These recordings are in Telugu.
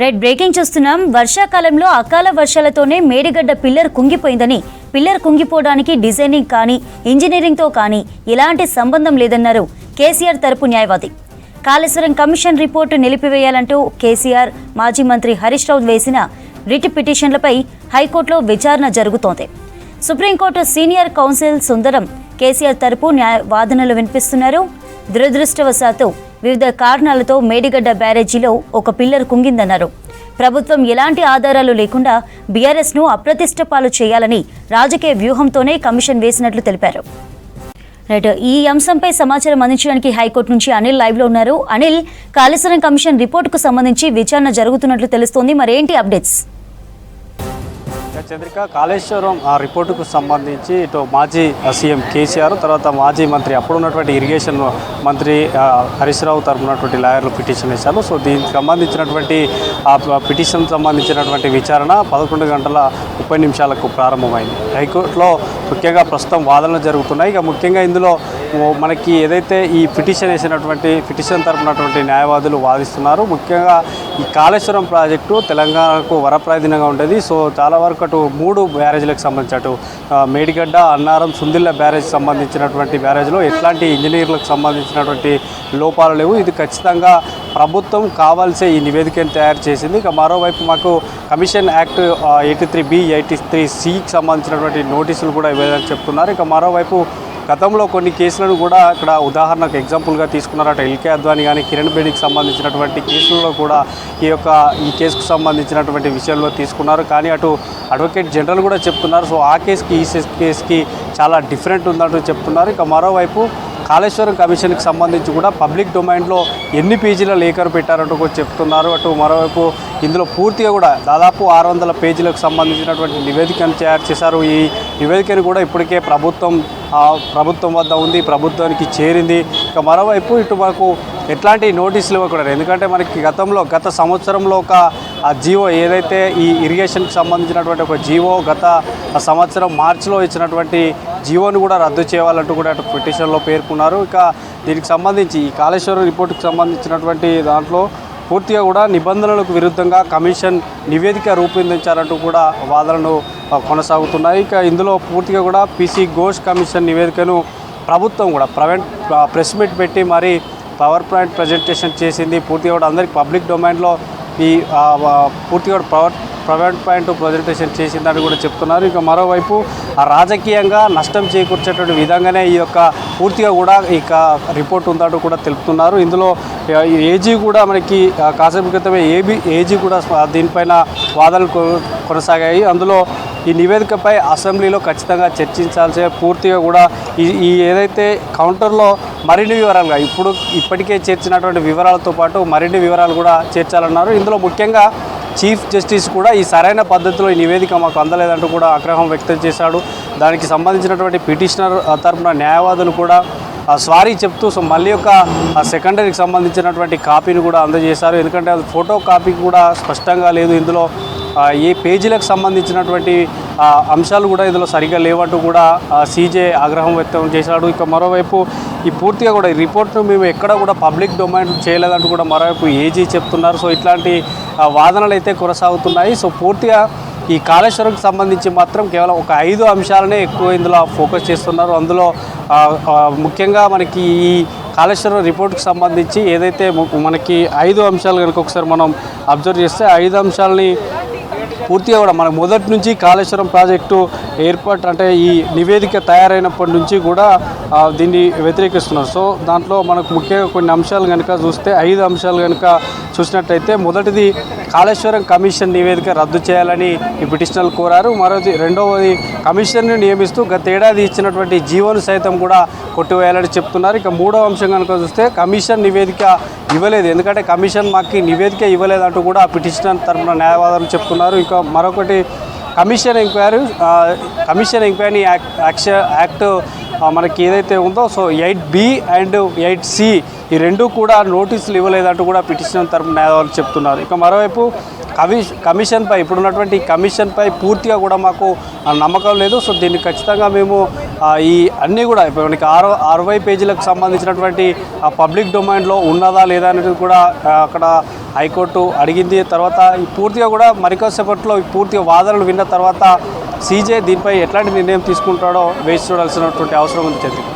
రైట్ బ్రేకింగ్ చూస్తున్నాం. వర్షాకాలంలో అకాల వర్షాలతోనే మేడిగడ్డ పిల్లర్ కుంగిపోయిందని పిల్లర్ కుంగిపోవడానికి డిజైనింగ్ కానీ ఇంజనీరింగ్తో కానీ ఎలాంటి సంబంధం లేదన్నారు కేసీఆర్ తరపు న్యాయవాది. కాళేశ్వరం కమిషన్ రిపోర్టు నిలిపివేయాలంటూ కేసీఆర్ మాజీ మంత్రి హరీష్ రావు వేసిన రిట్ పిటిషన్లపై హైకోర్టులో విచారణ జరుగుతోంది. Supreme Court senior counsel Sundaram KCR తరపు న్యాయ వాదనలు వినిపిస్తున్నారు. దురదృష్టవశాత్తు వివిధ కారణాలతో మేడిగడ్డ బ్యారేజీలో ఒక పిల్లర్ కుంగిందన్నారు. ప్రభుత్వం ఎలాంటి ఆధారాలు లేకుండా బీఆర్ఎస్ను అప్రతిష్ట పాలు చేయాలని రాజకీయ వ్యూహంతోనే కమిషన్ వేసినట్లు తెలిపారు. రైట్ ఈ అంశంపై సమాచారం అందించడానికి హైకోర్టు నుంచి అనిల్ లైవ్లో ఉన్నారు. అనిల్ కాళేశ్వరం కమిషన్ రిపోర్టుకు సంబంధించి విచారణ జరుగుతున్నట్లు తెలుస్తోంది. మరేంటి అప్డేట్స్? చంద్రిక కాళేశ్వరం ఆ రిపోర్టుకు సంబంధించి ఇటు మాజీ సీఎం కేసీఆర్ తర్వాత మాజీ మంత్రి అప్పుడు ఉన్నటువంటి ఇరిగేషన్ మంత్రి హరీష్ రావు తరపునటువంటి లాయర్లు పిటిషన్ వేశారు. సో దీనికి సంబంధించినటువంటి ఆ పిటిషన్ సంబంధించినటువంటి విచారణ పదకొండు గంటల ముప్పై నిమిషాలకు ప్రారంభమైంది. హైకోర్టులో ముఖ్యంగా ప్రస్తుతం వాదనలు జరుగుతున్నాయి. ఇక ముఖ్యంగా ఇందులో మనకి ఏదైతే ఈ పిటిషన్ వేసినటువంటి పిటిషన్ తరపునటువంటి న్యాయవాదులు వాదిస్తున్నారు ముఖ్యంగా ఈ కాళేశ్వరం ప్రాజెక్టు తెలంగాణకు వరప్రాధీనంగా ఉండేది. సో చాలా వరకు అటు మూడు బ్యారేజ్లకు సంబంధించి అటు మేడిగడ్డ అన్నారం సుందిల్ల బ్యారేజ్ సంబంధించినటువంటి బ్యారేజ్లో ఎట్లాంటి ఇంజనీర్లకు సంబంధించినటువంటి లోపాలు లేవు. ఇది ఖచ్చితంగా ప్రభుత్వం కావాల్సే ఈ నివేదికను తయారు చేసింది. ఇక మరోవైపు మాకు commission act eighty three B eighty three సికి సంబంధించినటువంటి నోటీసులు కూడా ఇవ్వాలని చెప్తున్నారు. ఇక మరోవైపు గతంలో కొన్ని కేసులను కూడా ఇక్కడ ఉదాహరణకు ఎగ్జాంపుల్గా తీసుకున్నారట ఎల్కే అద్వాని కానీ కిరణ్ బేడికి సంబంధించినటువంటి కేసులలో కూడా ఈ యొక్క ఈ కేసుకు సంబంధించినటువంటి విషయంలో తీసుకున్నారు. కానీ అటు అడ్వకేట్ జనరల్ కూడా చెప్తున్నారు. సో ఆ కేసుకి ఈ కేసుకి చాలా డిఫరెంట్ ఉందంటూ చెప్తున్నారు. ఇక మరోవైపు కాళేశ్వరం కమిషన్కి సంబంధించి కూడా పబ్లిక్ డొమైన్లో ఎన్ని పేజీల లేఖలు పెట్టారంటూ కూడా చెప్తున్నారు. అటు మరోవైపు ఇందులో పూర్తిగా కూడా దాదాపు ఆరు వందల పేజీలకు సంబంధించినటువంటి నివేదికను తయారు చేశారు. ఈ నివేదికను కూడా ఇప్పటికే ప్రభుత్వం ప్రభుత్వం వద్ద ఉంది ప్రభుత్వానికి చేరింది. ఇక మరోవైపు ఇటు మనకు ఎట్లాంటి నోటీసులు ఇవ్వకూడదు. ఎందుకంటే మనకి గతంలో గత సంవత్సరంలో ఒక ఆ జీవో ఏదైతే ఈ ఇరిగేషన్కి సంబంధించినటువంటి ఒక జీవో గత సంవత్సరం మార్చిలో ఇచ్చినటువంటి జీవోను కూడా రద్దు చేయాలంటూ కూడా అటు పిటిషన్లో పేర్కొన్నారు. ఇక దీనికి సంబంధించి ఈ కాళేశ్వరం రిపోర్టుకు సంబంధించినటువంటి దాంట్లో పూర్తిగా కూడా నిబంధనలకు విరుద్ధంగా కమిషన్ నివేదిక రూపొందించారంటూ కూడా వాదనలు కొనసాగుతున్నాయి. ఇక ఇందులో పూర్తిగా కూడా పీసీ ఘోష్ కమిషన్ నివేదికను ప్రభుత్వం కూడా ప్రైవేట్ ప్రెస్ మీట్ పెట్టి మరి పవర్ పాయింట్ ప్రజెంటేషన్ చేసింది. పూర్తిగా కూడా అందరికి పబ్లిక్ డొమైన్లో ఈ పూర్తిగా power power private point presentation చేసిందని కూడా చెప్తున్నారు. ఇక మరోవైపు ఆ రాజకీయంగా నష్టం చేకూర్చేటువంటి విధంగానే ఈ యొక్క పూర్తిగా కూడా ఇక రిపోర్ట్ ఉందంటూ కూడా తెలుపుతున్నారు. ఇందులో ఈ ఏజీ కూడా మనకి కాసేపు క్రితమే ఏబీ ఏజీ కూడా దీనిపైన వాదనలు కొ- కొనసాగాయి. అందులో ఈ నివేదికపై అసెంబ్లీలో ఖచ్చితంగా చర్చించాల్సి పూర్తిగా కూడా ఈ ఈ ఏదైతే కౌంటర్లో మరిన్ని వివరాలుగా ఇప్పుడు ఇప్పటికే చేర్చినటువంటి వివరాలతో పాటు మరిన్ని వివరాలు కూడా చేర్చాలన్నారు. ఇందులో ముఖ్యంగా చీఫ్ జస్టిస్ కూడా ఈ సరైన పద్ధతిలో ఈ నివేదిక మాకు అందలేదంటూ కూడా ఆగ్రహం వ్యక్తం చేశాడు. దానికి సంబంధించినటువంటి పిటిషనర్ తరపున న్యాయవాదులు కూడా ఆ స్వారీ చెప్తూ సో మళ్ళీ ఒక సెకండరీకి సంబంధించినటువంటి కాపీని కూడా అందజేశారు. ఎందుకంటే అది ఫోటో కాపీ కూడా స్పష్టంగా లేదు. ఇందులో ఏ పేజీలకు సంబంధించినటువంటి అంశాలు కూడా ఇందులో సరిగ్గా లేవంటూ కూడా సీజే ఆగ్రహం వ్యక్తం చేశాడు. ఇక మరోవైపు ఈ పూర్తిగా కూడా ఈ రిపోర్ట్ను మేము ఎక్కడ కూడా పబ్లిక్ డొమైన్ చేయలేదంటూ కూడా మరోవైపు ఏజీ చెప్తున్నారు. సో ఇట్లాంటి వాదనలు అయితే కొనసాగుతున్నాయి. సో పూర్తిగా ఈ కాళేశ్వరంకి సంబంధించి మాత్రం కేవలం ఒక ఐదు అంశాలనే ఎక్కువ ఇందులో ఫోకస్ చేస్తున్నారు. అందులో ముఖ్యంగా మనకి ఈ కాళేశ్వరం రిపోర్ట్కి సంబంధించి ఏదైతే మనకి ఐదు అంశాలు కనుక ఒకసారి మనం అబ్జర్వ్ చేస్తే ఐదు అంశాలని పూర్తిగా కూడా మనకు మొదటి నుంచి కాళేశ్వరం ప్రాజెక్టు ఏర్పాటు అంటే ఈ నివేదిక తయారైనప్పటి నుంచి కూడా దీన్ని వ్యతిరేకిస్తున్నారు. సో దాంట్లో మనకు ముఖ్యంగా కొన్ని అంశాలు కనుక చూస్తే ఐదు అంశాలు కనుక చూసినట్టయితే మొదటిది కాళేశ్వరం కమిషన్ నివేదిక రద్దు చేయాలని ఈ పిటిషనర్లు కోరారు. మరోది రెండవది కమిషన్ను నియమిస్తూ గత ఏడాది ఇచ్చినటువంటి జీవోను సైతం కూడా కొట్టివేయాలని చెప్తున్నారు. ఇక మూడవ అంశం కనుక చూస్తే కమిషన్ నివేదిక ఇవ్వలేదు. ఎందుకంటే కమిషన్ మాకు నివేదిక ఇవ్వలేదంటూ కూడా ఆ పిటిషనర్ తరఫున న్యాయవాదులు చెప్తున్నారు. ఇక మరొకటి commission enquiry commission enquiry act action act మనకి ఏదైతే ఉందో so eight B and eight C ఈ రెండు కూడా నోటీసులు ఇవ్వలేదంటూ కూడా పిటిషన్ తరపున న్యాయవాదులు చెప్తున్నారు. ఇక మరోవైపు కమిష్ కమిషన్పై ఇప్పుడున్నటువంటి కమిషన్పై పూర్తిగా కూడా మాకు నమ్మకం లేదు. సో దీన్ని ఖచ్చితంగా మేము ఈ అన్నీ కూడా ఇప్పుడు మనకి ఆరో అరవై పేజీలకు సంబంధించినటువంటి ఆ పబ్లిక్ డొమైన్లో ఉన్నదా లేదా అనేది కూడా అక్కడ హైకోర్టు అడిగింది. తర్వాత ఈ పూర్తిగా కూడా మరికొద్దిసేపట్లో ఈ పూర్తిగా వాదనలు విన్న తర్వాత సీజే దీనిపై ఎట్లాంటి నిర్ణయం తీసుకుంటాడో వేచి చూడాల్సినటువంటి అవసరం ఉంది చంద్రిక.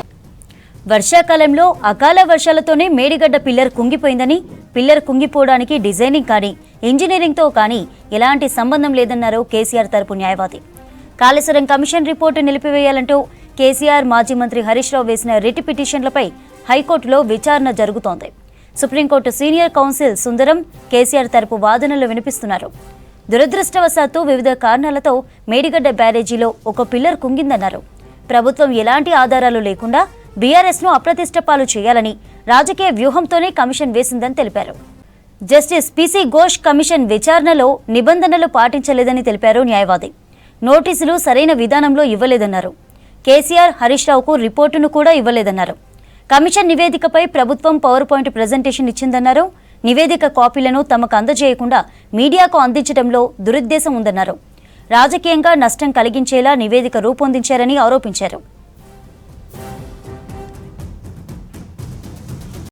వర్షాకాలంలో అకాల వర్షాలతోనే మేడిగడ్డ పిల్లర్ కుంగిపోయిందని పిల్లర్ కుంగిపోవడానికి డిజైనింగ్ కానీ ఇంజనీరింగ్తో కానీ ఎలాంటి సంబంధం లేదన్నారు కేసీఆర్ తరపు న్యాయవాది. కాళేశ్వరం కమిషన్ రిపోర్టు నిలిపివేయాలంటూ కేసీఆర్ మాజీ మంత్రి హరీష్ రావు వేసిన రిట్ పిటిషన్లపై హైకోర్టులో విచారణ జరుగుతోంది. Supreme Court senior counsel Sundaram KCR తరపు వాదనలు వినిపిస్తున్నారు. దురదృష్టవశాత్తు వివిధ కారణాలతో మేడిగడ్డ బ్యారేజీలో ఒక పిల్లర్ కుంగిందన్నారు. ప్రభుత్వం ఎలాంటి ఆధారాలు లేకుండా బీఆర్ఎస్ను అప్రతిష్టపాలు చేయాలని రాజకీయ వ్యూహంతోనే కమిషన్ వేసిందని తెలిపారు. జస్టిస్ పిసి ఘోష్ కమిషన్ విచారణలో నిబంధనలు పాటించలేదని తెలిపారు న్యాయవాది. నోటీసులు సరైన విధానంలో ఇవ్వలేదన్నారు. కేసీఆర్ హరీష్ రావుకు రిపోర్టును కూడా ఇవ్వలేదన్నారు. కమిషన్ నివేదికపై ప్రభుత్వం పవర్ పాయింట్ ప్రజెంటేషన్ ఇచ్చిందన్నారు. నివేదిక కాపీలను తమకు అందజేయకుండా మీడియాకు అందించడంలో దురుద్దేశం ఉందన్నారు. రాజకీయంగా నష్టం కలిగించేలా నివేదిక రూపొందించారని ఆరోపించారు.